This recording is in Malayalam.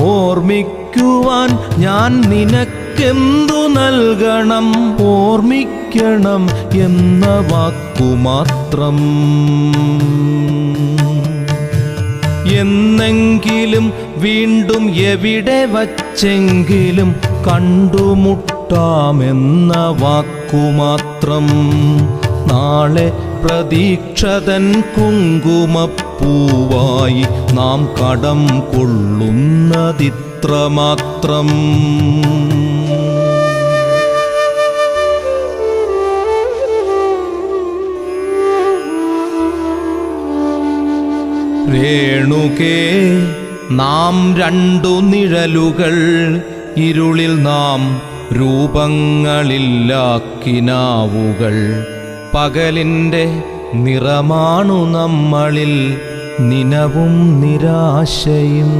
ഓർമ്മിക്കുവാൻ ഞാൻ നിനക്കെന്തു നൽകണം? ഓർമ്മിക്കണം എന്ന വാക്കുമാത്രം. എന്നെങ്കിലും വീണ്ടും എവിടെ വച്ചെങ്കിലും കണ്ടുമുട്ടാമെന്ന വാക്കുമാത്രം. നാളെ പ്രതീക്ഷതൻ കുങ്കുമപ്പൂവായി നാം കടം കൊള്ളുന്നതിത്രമാത്രം. രേണുകേ നാം രണ്ടു നിഴലുകൾ ഇരുളിൽ നാം രൂപങ്ങളില്ലാക്കിനാവുകൾ. പകലിന്റെ നിറമാണു നമ്മളിൽ നിനവും നിരാശയും.